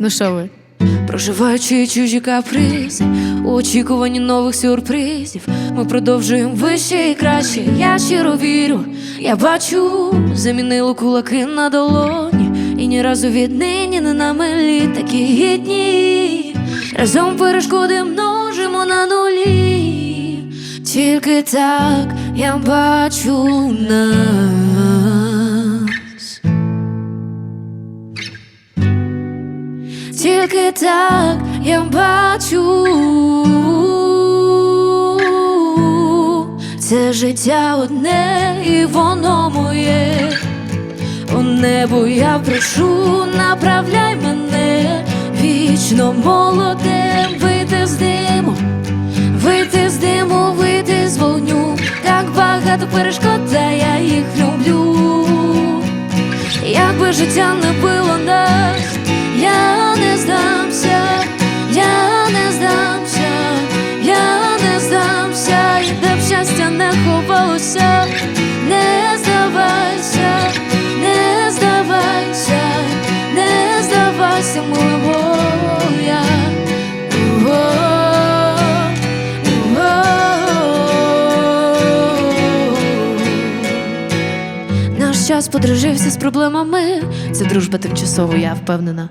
Ну що ви? Проживаючи чужі капризи, у нових сюрпризів, ми продовжуємо вище і краще. Я щиро вірю, я бачу, замінило кулаки на долоні, і ні разу віднині не на милі такі гідні. Разом перешкоди множимо на нулі, тільки так я бачу нас. Тільки так я бачу це життя одне і воно моє. У небо я прошу, направляй мене вічно молодим, вийти з диму, вийти з диму, вийти з вогню. Так багато перешкод, та я їх люблю. Якби життя не било не не здавайся, не здавайся, не здавайся, моя. Наш час подружився з проблемами. Це дружба тимчасова, я впевнена.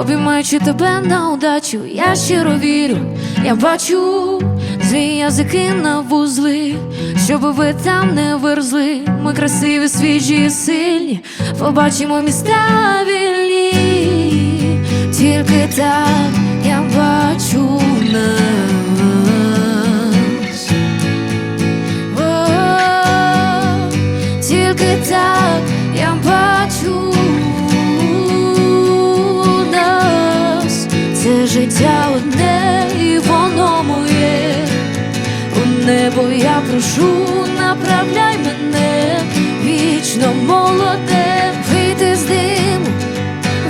Обіймаючи тебе на удачу, я щиро вірю, я бачу свій язики на вузли, щоб ви там не вирзли. Ми красиві, свіжі і сильні, побачимо міста вільні. Тільки так я бачу нас. Тільки так я бачу нас, це життя одне небо я прошу, направляй мене. Вічно молоде, вийти з диму,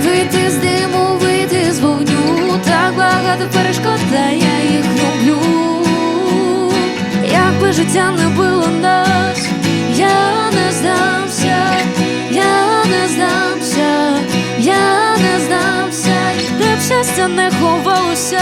вийти з диму, вийти з вогню, так багато перешкод, та я їх люблю. Якби життя не було нас, я не здамся, я не здамся, я не здамся, де б щастя не ховалося,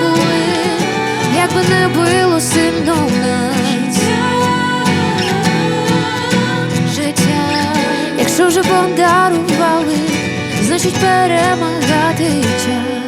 були, якби не було сильно в нас життя, якщо вже подарували, значить перемагати час.